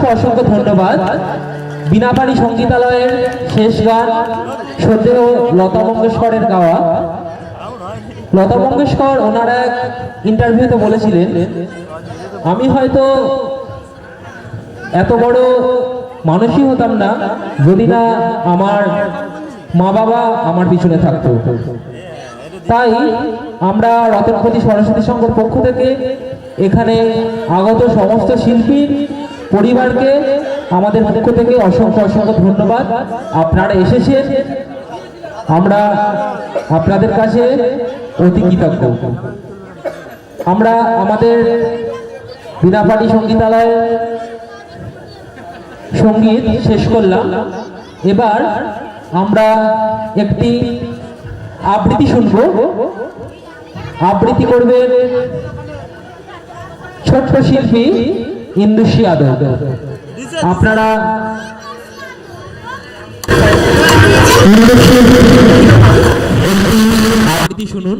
অসংখ্য অসংখ্য ধন্যবাদ। বিনাপানি সঙ্গীতালয়ের শেষ গান শ্রদ্ধেয় লতা মঙ্গেশকরের গাওয়া। লতা মঙ্গেশকর ওনার এক ইন্টারভিউতে বলেছিলেন, আমি হয়তো এত বড় মানুষই হতাম না যদি না আমার মা বাবা আমার পিছনে থাকতো। তাই আমরা রতনপতি সরস্বতী সংঘর পক্ষ থেকে এখানে আগত সমস্ত শিল্পীর পরিবারকে, আমাদের পক্ষ থেকে অসংখ্য অসংখ্য ধন্যবাদ। আপনারা এসেছেন। আমরা আপনাদের কাছে অতি কৃতজ্ঞ। আমরা আমাদের বিনাপাটি সঙ্গীতালয় সংগীত শেষ করলাম। এবার আমরা একটি আবৃত্তি শুনব। আবৃত্তি করবেন ছোট্ট শিল্পী ইন্দুশী যাদব আপনারা শুনুন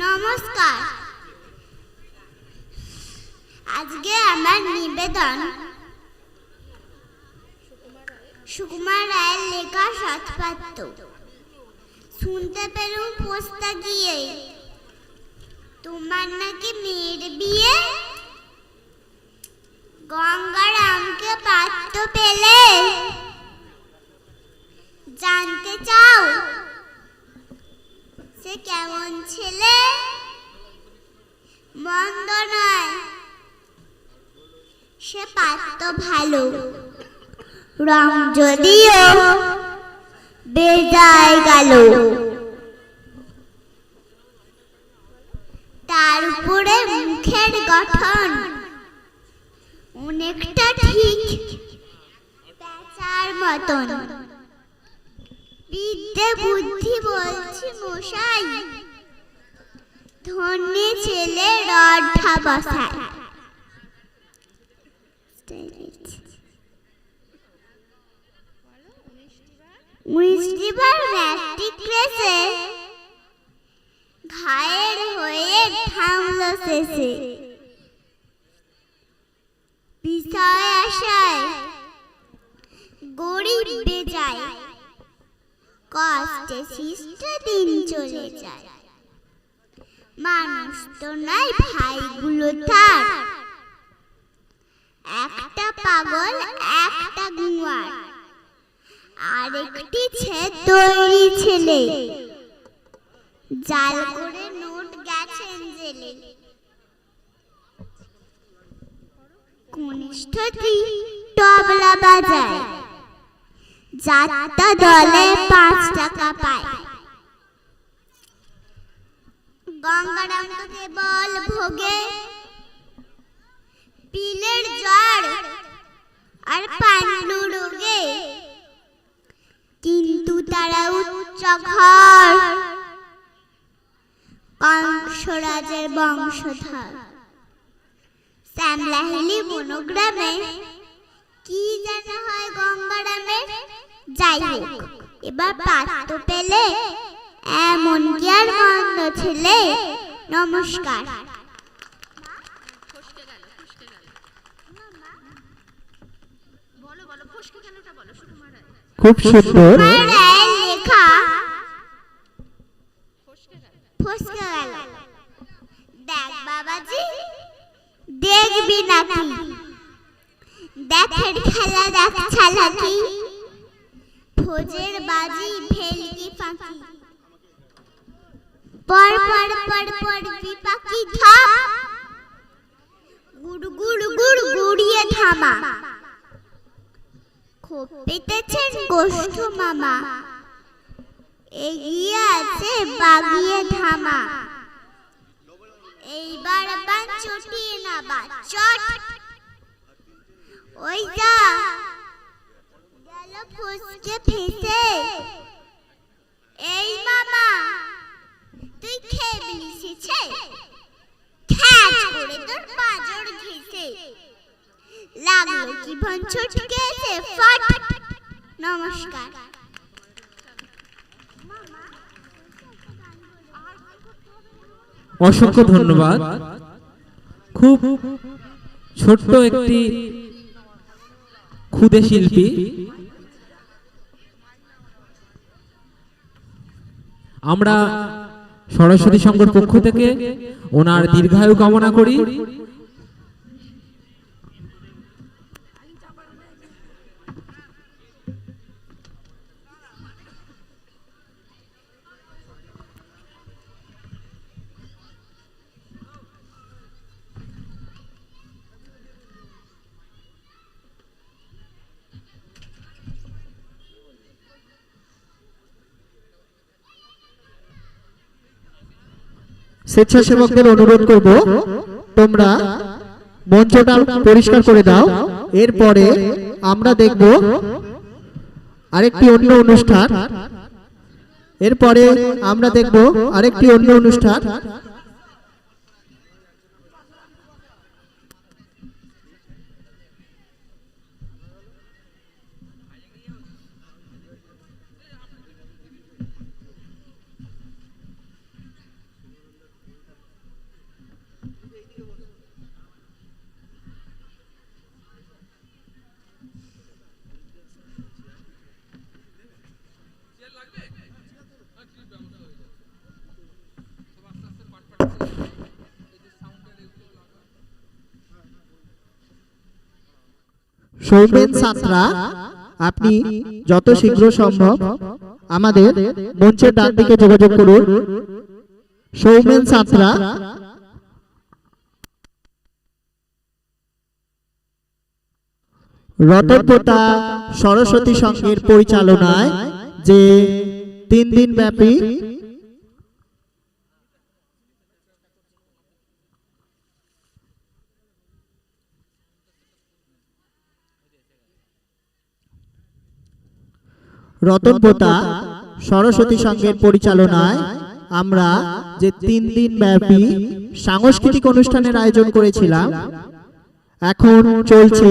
নমস্কার আজকে আমার নিবেদন। সুকুমার রায়ের লেখা সৎপাত্র। শুনতে পেলুম পোস্তা গিয়ে। তোমার নাকি মেয়ের বিয়ে? গঙ্গারামকে পাত্র পেলে? জানতে চাও? সে কেমন ছেলে? মন্দ নয়। সে পাত্র ভালো। রং যদিও বেজায় গেল। তার উপরে মুখের গঠন অনেকটা ঠিক পেঁচার মতন। বিদ্যে বুদ্ধি বলছি মশাই ধন্যে ছেলে রডা বসায় উনিশটিবার ম্যাট্রিক ক্লাসে ঘায়ের হয়ে থামলো শেষে। বিষয় আশায় গরিব বেজায়, কষ্টে সৃষ্টে দিন চলে যায়। মানুষ তো নাই ভাইগুলো তার। একটা পাগল, একটা গুয়ার আরেকটি ছে তৈরি ছেলে। জাল করে নোট গেছেন জেলে কনিষ্ঠটি তবলা বাজায়। যাত্রা দলে পাঁচ টাকা পায়। গঙ্গারাম তো কেবল ভোগে। পিলের জ্বর আর পান্ডু রোগে। কিন্তু তারা উচ্চ ঘর। কংসরাজের বংশধর। শ্যামলাহিলি বনগ্রামে কি জানা হয় গঙ্গারামের যাই হোক, এবার পাত্র পেলে এমন কি আর ছেলে? নমস্কার। খুব সুন্দর। লেখা ফসকে গেল দেখ বাবাজি দেখবি নাকি দেখের খেলা দেখ ছালাকি। ফোজের বাজি ভেলকি ফাঁকি পর পর পর পর বিপাকি ধাপ। গুড় গুড় গুড় গুড়িয়ে থামা। খোপ পেতেছেন গোষ্ঠ মামা। এগিয়ে আছে বাগিয়ে ধামা। এইবার বান চটিয়ে না বা চট। ওই যা। গেল ফসকে ফেসে। এই মামা, তুই খেয়ে বিলিসেছে খ্যাচ করে তোর বাজর ঘেসে। লাগল নমস্কার। অসংখ্য ধন্যবাদ। খুব ছোট্ট একটি ক্ষুদে শিল্পী। আমরা সরস্বতী সংঘর পক্ষ থেকে ওনার দীর্ঘায়ু কামনা করি। স্বেচ্ছাসেবকদের অনুরোধ করব, তোমরা মঞ্চটা পরিষ্কার করে দাও। এরপরে আমরা দেখব আরেকটি অন্য অনুষ্ঠান। এরপরে আমরা দেখব আরেকটি অন্য অনুষ্ঠান। সৌমেন সাঁতরা আপনি যত শীঘ্র সম্ভব আমাদের মঞ্চের ডান দিকে যোগাযোগ করুন। সৌমেন সাঁতরা রতনপোতা সরস্বতী সংঘের পরিচালনায় যে তিন দিন ব্যাপী রতনপোতা সরস্বতী সংঘের পরিচালনায় আমরা যে তিন দিন ব্যাপী সাংস্কৃতিক অনুষ্ঠানের আয়োজন করেছিলাম। এখন চলছে